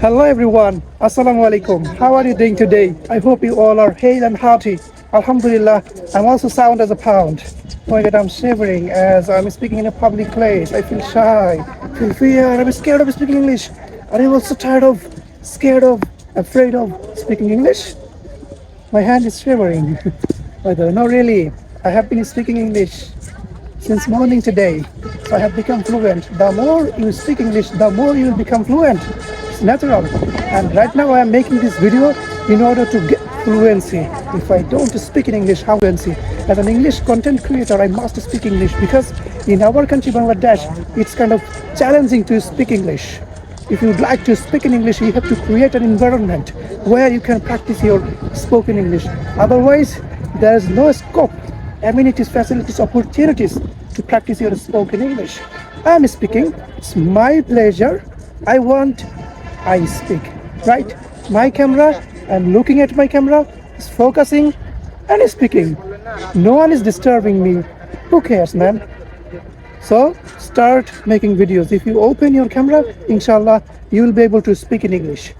Hello everyone, Assalamu alaikum. How are you doing today? I hope you all are hale and hearty. Alhamdulillah, I'm also sound as a pound. Oh my god, I'm shivering as I'm speaking in a public place. I feel shy, feel fear, I'm scared of speaking English. You also tired of, scared of, afraid of speaking English? My hand is shivering. By the way, no really, I have been speaking English since morning today. So I have become fluent. The more you speak English, the more you will become fluent. Natural. And right now I am making this video in order to get fluency. If I don't speak in English, how fluency? As an English content creator, I must speak English because in our country, Bangladesh, it's kind of challenging to speak English. If you'd like to speak in English, you have to create an environment where you can practice your spoken English. Otherwise, there is no scope, amenities, facilities, opportunities to practice your spoken English. I'm speaking. It's my pleasure. I want, I speak. Right? My camera, I'm looking at my camera, is focusing and speaking. No one is disturbing me. Who cares, man? So start making videos. If you open your camera, inshallah, you will be able to speak in English.